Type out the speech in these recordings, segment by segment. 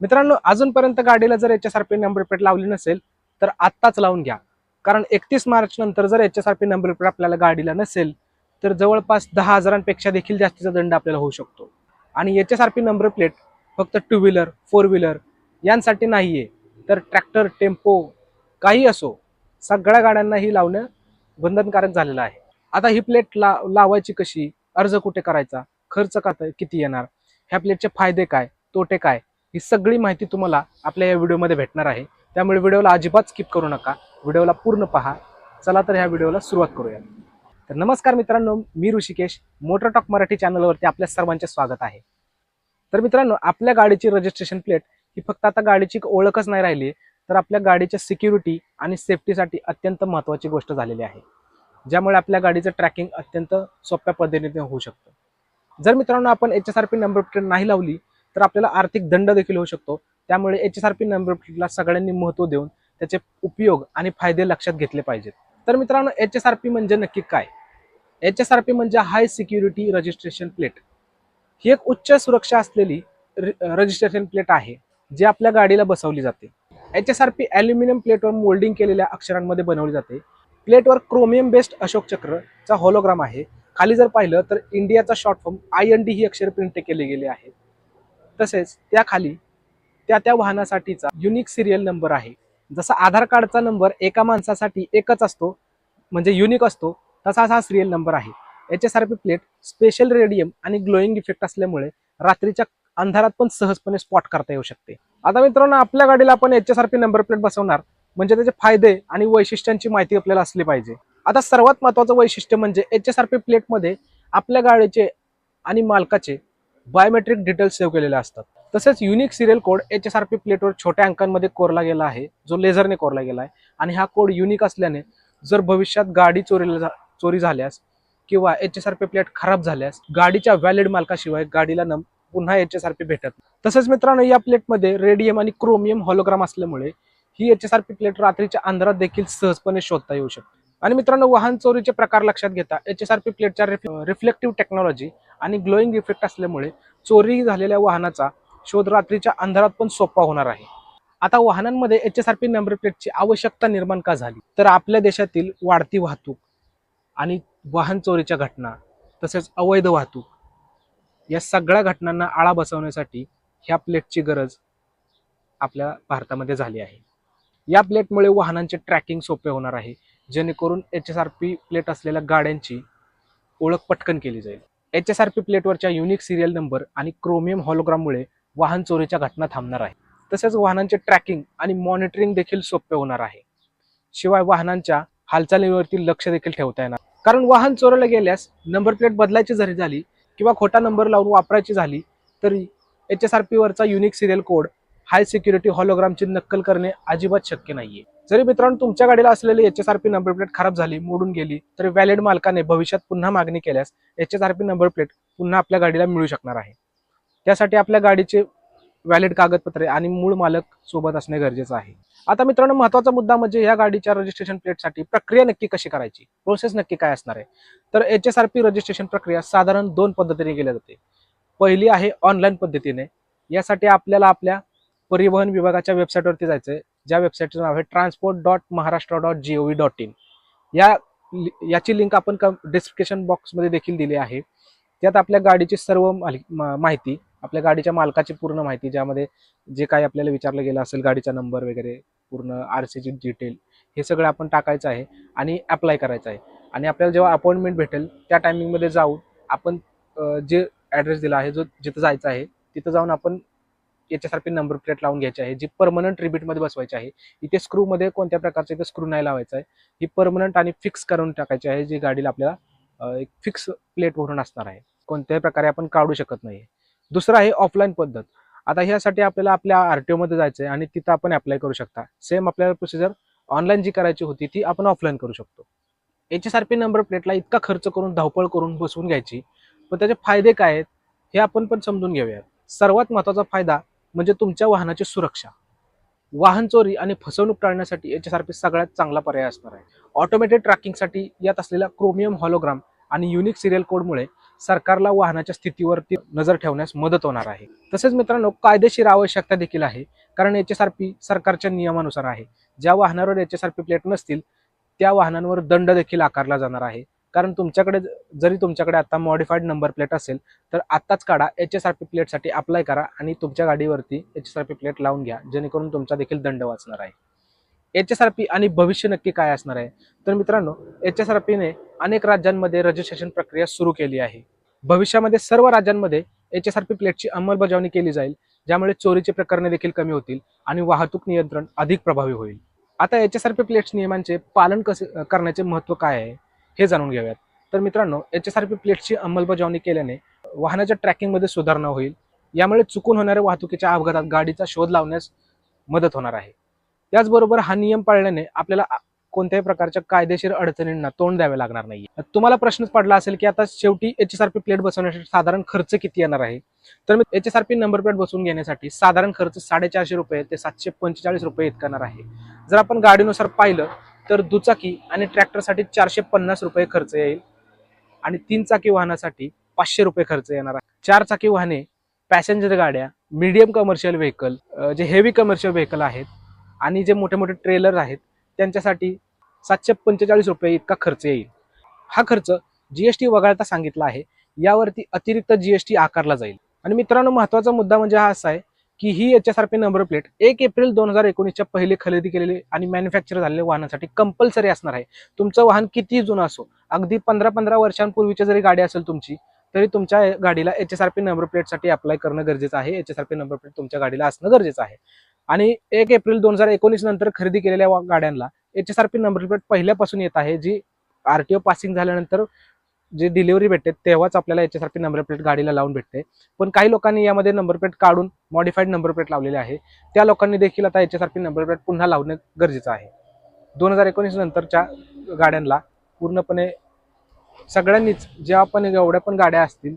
मित्रांनो अजूनपर्यंत गाडीला जर H S R P number plate लावली नसेल तर आत्ताच लावून घ्या. कारण एकतीस मार्च नंतर जर H S R P number plate आपल्याला गाडीला नसेल तर जवळपास दहा हजारांपेक्षा देखील जास्तीचा दंड आपल्याला होऊ शकतो. आणि H S R P number plate फक्त टू व्हीलर फोर व्हीलर यांसाठी नाही आहे तर ट्रॅक्टर टेम्पो काही असो सगळ्या गाड्यांना ही लावणं बंधनकारक झालेलं आहे. आता ही प्लेट ला लावायची कशी? अर्ज कुठे करायचा? खर्च का किती येणार? ह्या प्लेटचे फायदे काय? तोटे काय? ही सगळी माहिती तुम्हाला आपल्या या व्हिडिओमध्ये भेटणार आहे. त्यामुळे व्हिडिओला अजिबात स्किप करू नका. व्हिडिओला पूर्ण पहा. चला तर ह्या व्हिडिओला सुरुवात करूया. तर नमस्कार मित्रांनो मी ऋषिकेश. मोटर टॉक मराठी चॅनलवरती आपल्या सर्वांचे स्वागत आहे. तर मित्रांनो आपल्या गाडीची रजिस्ट्रेशन प्लेट ही फक्त आता गाडीची ओळखच नाही राहिली तर आपल्या गाडीच्या सिक्युरिटी आणि सेफ्टीसाठी अत्यंत महत्त्वाची गोष्ट झालेली आहे. ज्यामुळे आपल्या गाडीचं ट्रॅकिंग अत्यंत सोप्या पद्धतीने होऊ शकतं. जर मित्रांनो आपण H S R P number plate नाही लावली तर आपल्याला आर्थिक दंड देखील होऊ शकतो. त्यामुळे H S R P number प्लेटला सगळ्यांनी महत्त्व देऊन त्याचे उपयोग आणि फायदे लक्षात घेतले पाहिजेत. तर मित्रांनो एच एस आर पी म्हणजे नक्की काय? एच एस आर पी म्हणजे हाय सिक्युरिटी रजिस्ट्रेशन प्लेट ही एक उच्च सुरक्षा असलेली रजिस्ट्रेशन प्लेट आहे जी आपल्या गाडीला बसवली जाते. H S R P aluminium प्लेटवर मोल्डिंग केलेल्या अक्षरांमध्ये बनवली जाते. प्लेटवर क्रोमियम बेस्ड अशोक चक्रचा हॉलोग्राम आहे. खाली जर पाहिलं तर इंडियाचा short form I N D ही अक्षर प्रिंट केले गेले आहेत तसेच त्याखाली त्या त्या वाहनासाठीचा युनिक सिरियल नंबर आहे. जसा आधार कार्डचा नंबर एका माणसासाठी एकच असतो म्हणजे युनिक असतो तसाच हा सिरियल नंबर आहे. H S R P plate special radium आणि ग्लोईंग इफेक्ट असल्यामुळे रात्रीच्या अंधारात पण सहजपणे स्पॉट करता येऊ शकते. आता मित्रांनो आपल्या गाडीला आपण H S R P number plate बसवणार म्हणजे त्याचे फायदे आणि वैशिष्ट्यांची माहिती आपल्याला असली पाहिजे. आता सर्वात महत्वाचं वैशिष्ट्य म्हणजे एच एस आर पी प्लेटमध्ये आपल्या गाडीचे आणि मालकाचे बायोमेट्रिक डिटेल्स सेव्ह केलेले असतात. तसेच unique serial code H S R P प्लेटवर छोट्या अंकांमध्ये कोरला गेला आहे जो लेझरने कोरला गेला आहे. आणि हा कोड युनिक असल्याने जर भविष्यात गाडी चोरीला जा चोरी झाल्यास किंवा H S R P plate खराब झाल्यास गाडीच्या व्हॅलिड मालकाशिवाय गाडीला न पुन्हा एच एस आर पी भेटत तसेच मित्रांनो या प्लेटमध्ये रेडियम आणि क्रोमियम हॉलोग्राम असल्यामुळे ही H S R P plate रात्रीच्या अंधारात देखील सहजपणे शोधता येऊ शकते. आणि मित्रांनो वाहन चोरीचे प्रकार लक्षात घेता एच एस आर पी प्लेटच्या रिफ्लेक्टिव्ह टेक्नॉलॉजी आणि ग्लोईंग इफेक्ट असल्यामुळे चोरी झालेल्या वाहनाचा शोध रात्रीच्या अंधारात पण सोपा होणार आहे. आता वाहनांमध्ये H S R P number प्लेटची आवश्यकता निर्माण का झाली? तर आपल्या देशातील वाढती वाहतूक आणि वाहन चोरीच्या घटना तसेच अवैध वाहतूक या सगळ्या घटनांना आळा बसवण्यासाठी ह्या प्लेटची गरज आपल्या भारतामध्ये झाली आहे. या प्लेटमुळे वाहनांचे ट्रॅकिंग सोपे होणार आहे. जेणेकरून H S R P plate असलेल्या गाड्यांची ओळख पटकन केली जाईल. एच एस आर पी प्लेटवरच्या युनिक सिरियल नंबर आणि क्रोमियम हॉलोग्राममुळे वाहन चोरीच्या घटना थांबणार आहे. तसेच वाहनांचे ट्रॅकिंग आणि मॉनिटरिंग देखील सोपे होणार आहे. शिवाय वाहनांच्या हालचालीवरती लक्ष देखील ठेवता येणार. कारण वाहन चोरायला गेल्यास नंबर प्लेट बदलायची जरी झाली किंवा खोटा नंबर लावून वापरायची झाली तरी H S R पीवरचा unique serial code high security हॉलोग्रामची नक्कल करणे अजिबात शक्य नाहीये. जरी मित्रांनो तुमच्या गाडीला असलेली H S R P number plate खराब झाली मोडून गेली तरी व्हॅलिड मालकाने भविष्यात पुन्हा मागणी केल्यास H S R P number plate पुन्हा आपल्या गाडीला मिळू शकणार आहे. त्यासाठी आपल्या गाडीचे व्हॅलिड कागदपत्रे आणि मूळ मालक सोबत असणे गरजेचं आहे. आता मित्रांनो महत्त्वाचा मुद्दा म्हणजे या गाडीच्या रजिस्ट्रेशन प्लेटसाठी प्रक्रिया नक्की कशी करायची? प्रोसेस नक्की काय असणार आहे? तर H S R P registration प्रक्रिया साधारण दोन पद्धतीने केली जाते. पहिली आहे ऑनलाईन पद्धतीने. यासाठी आपल्याला आपल्या परिवहन विभागाच्या वेबसाईटवरती जायचं आहे ज्या वेबसाईटचं नाव आहे transport dot Maharashtra dot G O V dot in या याची लिंक आपण डिस्क्रिप्शन बॉक्समध्ये देखील दिली आहे. त्यात आपल्या गाडीची सर्व माहिती आपल्या गाडीच्या मालकाची पूर्ण माहिती ज्यामध्ये जे काही आपल्याला विचारलं गेलं असेल गाडीचा नंबर वगैरे पूर्ण आर सीची डिटेल हे सगळं आपण टाकायचं आहे आणि अप्लाय करायचं आहे. आणि आपल्याला जेव्हा अपॉइंटमेंट भेटेल त्या टायमिंगमध्ये जाऊन आपण जे ॲड्रेस दिला आहे जो जिथं जायचं आहे तिथं जाऊन आपण एच नंबर प्लेट लावून घ्यायची आहे जी परमनंट रिबीटमध्ये बसवायची आहे. इथे स्क्रूमध्ये कोणत्या प्रकारचं इथे स्क्रू नाही लावायचं आहे. ही परमनंट आणि फिक्स करून टाकायची आहे जी गाडीला आपल्याला एक फिक्स प्लेट भरून असणार आहे. कोणत्याही प्रकारे आपण काढू शकत नाही दुसरं आहे ऑफलाईन पद्धत. आता ह्यासाठी आपल्याला आपल्या आर टी ओमध्ये जायचं आहे आणि तिथं आपण अप्लाय करू शकता. सेम आपल्याला प्रोसिजर ऑनलाईन जी करायची होती ती आपण ऑफलाईन करू शकतो. H S R P number प्लेटला इतका खर्च करून धावपळ करून बसवून घ्यायची. पण त्याचे फायदे काय आहेत हे आपण पण समजून घेऊयात. सर्वात महत्त्वाचा फायदा म्हणजे तुमच्या वाहनाची सुरक्षा. वाहन चोरी आणि फसवणूक टाळण्यासाठी एच एस आर पी सगळ्यात चांगला पर्याय असणार आहे. ऑटोमॅटेड ट्रॅकिंगसाठी यात असलेला क्रोमियम हॉलोग्राम आणि युनिक सिरियल कोडमुळे सरकारला वाहनाच्या स्थितीवरती नजर ठेवण्यास मदत होणार आहे. तसेच मित्रांनो कायदेशीर आवश्यकता देखील आहे. कारण एच एस आर पी सरकारच्या नियमानुसार आहे. ज्या वाहनावर H S R P plate नसतील त्या वाहनांवर दंड देखील आकारला जाणार आहे. कारण तुमच्याकडे जरी तुमच्याकडे आता मॉडिफाईड नंबर प्लेट असेल तर आत्ताच काढा एच एस आर पी प्लेटसाठी अप्लाय करा आणि तुमच्या गाडीवरती H S R P plate लावून घ्या जेणेकरून तुमचा देखील दंड वाचणार आहे. एच एस आर पी आणि भविष्य नक्की काय असणार आहे? तर मित्रांनो एच एस आर पीने अनेक राज्यांमध्ये रजिस्ट्रेशन प्रक्रिया सुरू केली आहे. भविष्यामध्ये सर्व राज्यांमध्ये एच एस आर पी प्लेटची अंमलबजावणी केली जाईल ज्यामुळे चोरीची प्रकरणे देखील कमी होतील आणि वाहतूक नियंत्रण अधिक प्रभावी होईल. आता H S R P plates नियमांचे पालन कसे करण्याचे महत्त्व काय आहे? हे जाणून घेऊयात. तर मित्रांनो एच एस आर पी प्लेटची अंमलबजावणी केल्याने वाहनाच्या ट्रॅकिंगमध्ये सुधारणा होईल. यामुळे चुकून होणाऱ्या वाहतुकीच्या अपघातात गाडीचा शोध लावण्यास मदत होणार आहे. त्याचबरोबर हा नियम पाळल्याने आपल्याला कोणत्याही प्रकारच्या कायदेशीर अडचणींना तोंड द्यावे लागणार नाही तुम्हाला प्रश्नच पडला असेल की आता शेवटी H S R P plate बसवण्यासाठी साधारण खर्च किती येणार आहे? तर H S R P number plate बसवून घेण्यासाठी साधारण खर्च साडेचारशे रुपये ते सातशे पंचेचाळीस रुपये इतका येणार आहे. जर आपण गाडीनुसार पाहिलं तर दुचाकी आणि ट्रॅक्टरसाठी चारशे पन्नास रुपये खर्च येईल. आणि तीन चाकी वाहनासाठी पाचशे रुपये खर्च येणार आहे. चार चाकी वाहने पॅसेंजर गाड्या मीडियम कमर्शियल व्हेकल जे हेवी कमर्शियल व्हेकल आहेत आणि जे मोठे मोठे ट्रेलर आहेत त्यांच्यासाठी सातशे पंचेचाळीस रुपये इतका खर्च येईल. हा खर्च जीएसटी वगळता सांगितला आहे. यावरती अतिरिक्त जीएसटी आकारला जाईल. आणि मित्रांनो महत्त्वाचा मुद्दा म्हणजे हा असा आहे की ही H S R P number plate एक एप्रिल दोन हजार एकोणीसच्या पहिले खरेदी केलेले आणि मॅन्युफॅक्चर झालेल्या वाहनासाठी कंपल्सरी असणार आहे. तुमचं वाहन किती जुनं असो अगदी पंधरा पंधरा वर्षांपूर्वीची जरी गाडी असेल तुमची तरी तुमच्या गाडीला H S R P number प्लेटसाठी अप्लाय करणं गरजेचं आहे. H S R P number plate तुमच्या गाडीला असणं गरजेचं आहे. आणि एक एप्रिल दोन हजार एकोणीस नंतर खरेदी केलेल्या गाड्यांना H S R P number plate पहिल्यापासून येत आहे जी आरटीओ पासिंग झाल्यानंतर जे डिलिव्हरी भेटते तेव्हाच आपल्याला H S R P number plate गाडीला लावून भेटते. पण काही लोकांनी यामध्ये नंबर प्लेट काढून मॉडिफाईड नंबर प्लेट लावलेले आहे. त्या लोकांनी देखील आता H R P number plate पुन्हा लावणे गरजेचं आहे. दोन हजार एकोणीस नंतरच्या गाड्यांना पूर्णपणे सगळ्यांनीच ज्या पण एवढ्या पण गाड्या असतील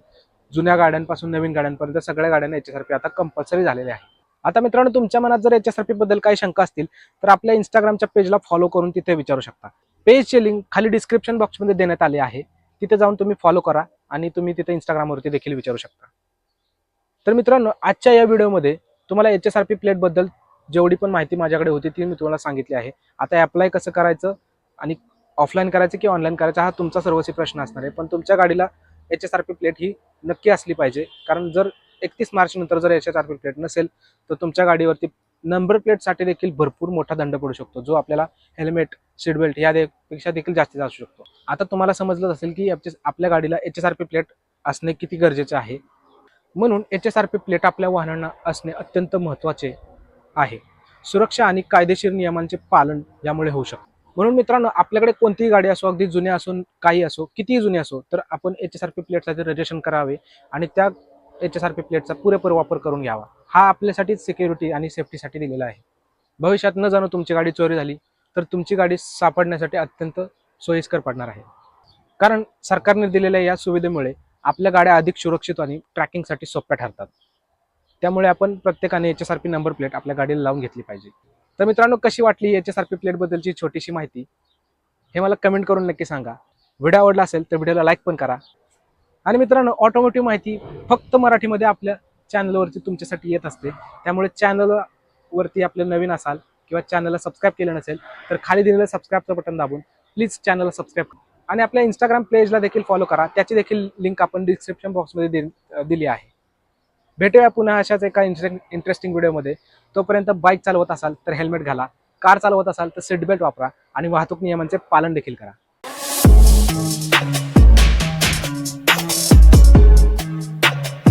जुन्या गाड्यांपासून नवीन गाड्यांपर्यंत सगळ्या गाड्यांना एच एस आर पी आता कंपल्सरी झालेले आहे. आता मित्रांनो तुमच्या मनात जर एच एस आर पी बद्दल काही शंका असतील तर आपल्या इंस्टाग्रामच्या पेजला फॉलो करून तिथे विचारू शकता. पेजचे लिंक खाली डिस्क्रिप्शन बॉक्समध्ये देण्यात आले आहे. तिथे जाऊन तुम्ही फॉलो करा आणि तुम्ही तिथे इंस्टाग्रामवरती देखील विचारू शकता. तर मित्रांनो आजच्या या व्हिडिओमध्ये तुम्हाला एच एस आर पी प्लेटबद्दल जेवढी पण माहिती माझ्याकडे होती ती मी तुम्हाला सांगितली आहे. आता अप्लाय कसं करायचं आणि ऑफलाईन करायचं की ऑनलाईन करायचं हा तुमचा सर्वस्वी प्रश्न असणार आहे. पण तुमच्या गाडीला H S R P plate ही नक्की असली पाहिजे. कारण जर एकतीस मार्चनंतर जर H S R P plate नसेल तर तुमच्या गाडीवरती नंबर प्लेटसाठी देखील भरपूर मोठा दंड पडू शकतो जो आपल्याला हेल्मेट सीट बेल्ट या दे- पेक्षा देखील जास्तीत असू शकतो. आता तुम्हाला समजलं असेल की आपल्या गाडीला H S R P plate असणे किती गरजेचे आहे. म्हणून H S R P plate आपल्या वाहनांना असणे अत्यंत महत्त्वाचे आहे. सुरक्षा आणि कायदेशीर नियमांचे पालन यामुळे होऊ शकते. म्हणून मित्रांनो आपल्याकडे कोणतीही गाडी असो अगदी जुनी असो काही असो कितीही जुने असो तर आपण एच एस आर पी प्लेटसाठी रजिस्ट्रेशन करावे आणि त्या एच एस आर पी प्लेटचा पुरेपूर वापर करून घ्यावा. हा आपल्यासाठीच सिक्युरिटी आणि सेफ्टीसाठी दिलेला आहे. भविष्यात न जाणं तुमची गाडी चोरी झाली तर तुमची गाडी सापडण्यासाठी अत्यंत सोयीस्कर पडणार आहे. कारण सरकारने दिलेल्या या सुविधेमुळे आपल्या गाड्या अधिक सुरक्षित आणि ट्रॅकिंगसाठी सोप्या ठरतात. त्यामुळे आपण प्रत्येकाने H R P number plate आपल्या गाडीला लावून घेतली पाहिजे. तर मित्रांनो कशी वाटली एच आर पी प्लेटबद्दलची छोटीशी माहिती? हे मला कमेंट करून नक्की सांगा. व्हिडिओ आवडला असेल तर व्हिडिओला लाईक पण करा. आणि मित्रांनो ऑटोमोटिव्ह माहिती फक्त मराठीमध्ये आपल्या चॅनलवरती तुमच्यासाठी येत असते. त्यामुळे चॅनलवरती आपलं नवीन असाल किंवा चॅनलला सबस्क्राईब केलं नसेल तर खाली दिलेलं सबस्क्राईबचं बटन दाबून प्लीज चॅनलला सबस्क्राईब करा. आणि आपल्या इंस्टाग्राम पेजला देखील फॉलो करा. त्याची देखील लिंक आपण डिस्क्रिप्शन बॉक्समध्ये दि- दिली आहे. भेटूया पुन्हा अशाच एका इंटरेस्टिंग व्हिडिओमध्ये तोपर्यंत बाईक चालवत असाल तर हेल्मेट घाला. कार चालवत असाल तर सीट बेल्ट वापरा. आणि वाहतूक नियमांचे पालन देखील करा.